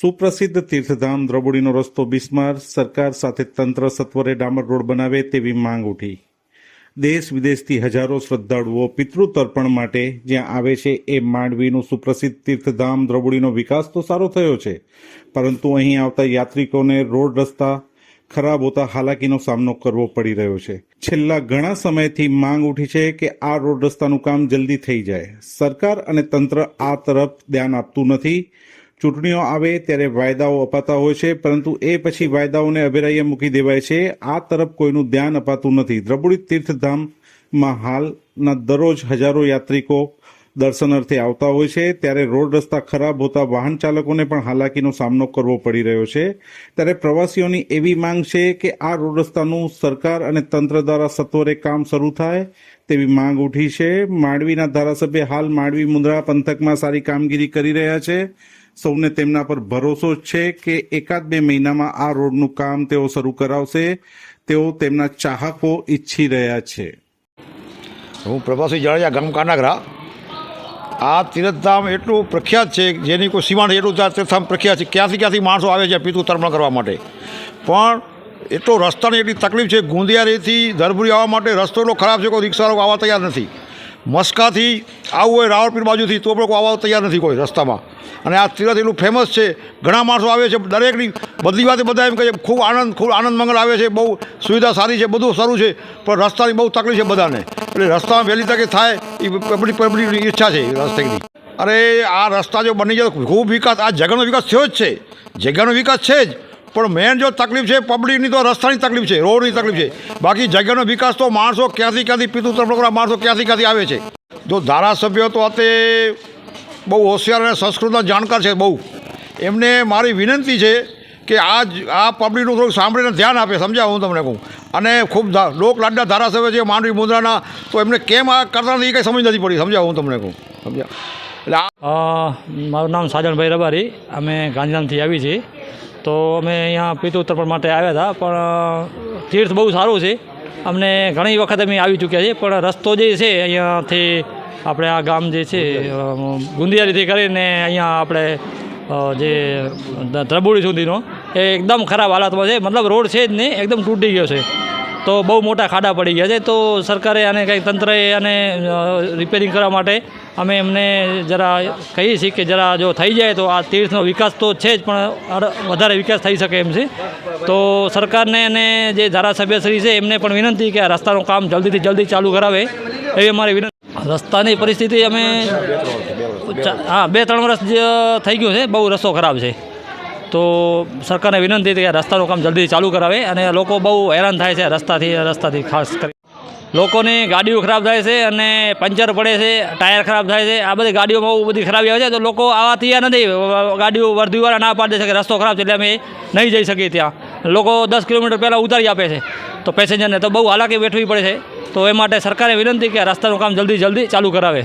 સુપ્રસિદ્ધ તીર્થધામ દ્રબુડીનો રસ્તો બિસ્માર, સરકાર સાથે તંત્ર સત્વરે ડામર રોડ બનાવે તેવી માંગ ઉઠી. દેશ વિદેશથી હજારો શ્રદ્ધાળુઓ પિતૃતર્પણ માટે જ્યાં આવે છે એ માંડવીનું સુપ્રસિદ્ધ તીર્થધામ દ્રબુડીનો વિકાસ તો સારો થયો છે, પરંતુ અહીં આવતા યાત્રિકોને રોડ રસ્તા ખરાબ હોતા હાલાકીનો સામનો કરવો પડી રહ્યો છે. છેલ્લા ઘણા સમયથી માંગ ઉઠી છે કે આ રોડ રસ્તાનું કામ જલ્દી થઈ જાય. સરકાર અને તંત્ર આ તરફ ધ્યાન આપતું નથી. ચૂંટણીઓ આવે ત્યારે વાયદાઓ અપાતા હોય છે, પરંતુ એ પછી વાયદાઓને અભેરાઈએ મૂકી દેવાય છે. આ તરફ કોઈનું ધ્યાન અપાતું નથી. દ્રબુડી તીર્થધામમાં હાલના દરરોજ હજારો યાત્રિકો દર્શનાર્થે આવતા હોય છે. ત્યારે રોડ રસ્તા ખરાબ હોતા વાહન ચાલકોને પણ હાલાકીનો સામનો કરવો પડી રહ્યો છે. ત્યારે પ્રવાસીઓની એવી માંગ છે કે આ રોડ રસ્તાનું સરકાર અને તંત્ર દ્વારા સત્વરે કામ શરૂ થાય તેવી માંગ ઉઠી છે. માંડવીના ધારાસભ્ય હાલ માંડવી મુંદ્રા પંથકમાં સારી કામગીરી કરી રહ્યા છે. સૌને તેમના પર ભરોસો છે કે એકાદ બે મહિનામાં આ રોડનું કામ તેઓ શરૂ કરાવશે. તેઓ તેમના ચાહકો ઈચ્છી રહ્યા છે. હું પ્રભાસી જાડેજા, ગામ કાનાગરા. આ તીર્થધામ એટલું પ્રખ્યાત છે, જેની કોઈ સીમાડ એટલું તીર્થધામ પ્રખ્યાત છે, ક્યાંથી ક્યાંથી માણસો આવે છે પીતું તર્પણ કરવા માટે. પણ એટલો રસ્તાની એટલી તકલીફ છે, ગુંદિયારીથી ધરભુરી આવવા માટે રસ્તો એટલો ખરાબ છે, કોઈ રિક્ષાવાળો આવવા તૈયાર નથી. મસ્કાથી આવવું હોય રાવળપીર બાજુથી, તો કોઈ આવવા તૈયાર નથી કોઈ રસ્તામાં. અને આ તીરથ એટલું ફેમસ છે. ઘણા માણસો આવે છે, દરેકની બધી વાતે બધા એમ કહે ખૂબ આનંદ ખૂબ આનંદ મંગળ આવે છે, બહુ સુવિધા સારી છે, બધું સારું છે, પણ રસ્તાની બહુ તકલીફ છે બધાને. એટલે રસ્તામાં વહેલી તકે થાય, એ પબ્લિક પબ્લિકની ઈચ્છા છે રસ્તાની. અરે, આ રસ્તા જો બની જાય ખૂબ વિકાસ, આ જગ્યાનો વિકાસ થયો જ છે. જગ્યાનો વિકાસ છે જ, પણ મેન જો તકલીફ છે પબ્લિકની તો રસ્તાની તકલીફ છે, રોડની તકલીફ છે. બાકી જગ્યાનો વિકાસ તો માણસો ક્યાંથી ક્યાંથી પિતૃ તરફ માણસો ક્યાંથી ક્યાંથી આવે છે? જો ધારાસભ્યો તો તે બહુ હોશિયાર અને સંસ્કૃતના જાણકાર છે બહુ. એમને મારી વિનંતી છે કે આ આ પબ્લિકનું થોડુંક સાંભળીને ધ્યાન આપે, સમજાવું હું તમને કહું. અને ખૂબ લોકલાડના ધારાસભ્ય છે, માંડવી મુદ્રાના તો એમને કેમ આ કરતા નથી એ કંઈ સમજ નથી પડી, સમજાવું હું તમને કહું. સમજ્યા એટલે મારું નામ સાજણભાઈ રબારી, અમે ગાંધીધામથી આવી છીએ. તો અમે અહીંયા પિતૃ તર્પણ માટે આવ્યા હતા, પણ તીર્થ બહુ સારું છે. અમને ઘણી વખત અમે આવી ચૂક્યા છીએ, પણ રસ્તો જે છે અહીંયાથી આપણે આ ગામ જે છે અ, ગુંદિયારીથી કરીને અહીંયા આપણે જે દ્રબુડી સુધીનો એ એકદમ ખરાબ હાલતમાં છે. મતલબ રોડ છે જ નહીં એકદમ તૂટી ગયો છે. તો બહુ મોટા ખાડા પડી ગયા છે. તો સરકારે આને કંઈક તંત્રએ આને રિપેરિંગ કરવા માટે અમે એમને જરા કહીએ છીએ કે જરા જો થઈ જાય તો આ તીર્થનો વિકાસ તો છે જ પણ વધારે વિકાસ થઈ શકે એમ છે. તો સરકારને અને જે ધારાસભ્યશ્રી છે એમને પણ વિનંતી કે આ રસ્તાનું કામ જલ્દીથી જલ્દી ચાલુ કરાવે. એવી અમારી વિનંતી રસ્તાની પરિસ્થિતિ અમે હા, બે ત્રણ વર્ષ થઈ ગયું છે, બહુ રસ્તો ખરાબ છે. તો સરકારને વિનંતી કે રસ્તાનું કામ જલ્દી ચાલુ કરાવે અને લોકો બહુ હેરાન થાય છે રસ્તાથી રસ્તાથી ખાસ કરી. લોકોની ગાડીઓ ખરાબ થાય છે અને પંચર પડે છે, ટાયર ખરાબ થાય છે, આ બધી ગાડીઓ બહુ બધી ખરાબી આવે છે, તો લોકો આવા તૈયાર નથી. ગાડીઓ વર્ધીવાળા ના પાડી દે છે કે રસ્તો ખરાબ છે એટલે અમે નહીં જઈ શકીએ ત્યાં. લોકો દસ કિલોમીટર પહેલાં ઉતારી આપે છે. તો પેસેન્જરને તો બહુ હાલાકી વેઠવી પડે છે. તો એ માટે સરકારે વિનંતી કે રસ્તાનું કામ જલ્દી જલ્દી ચાલુ કરાવે.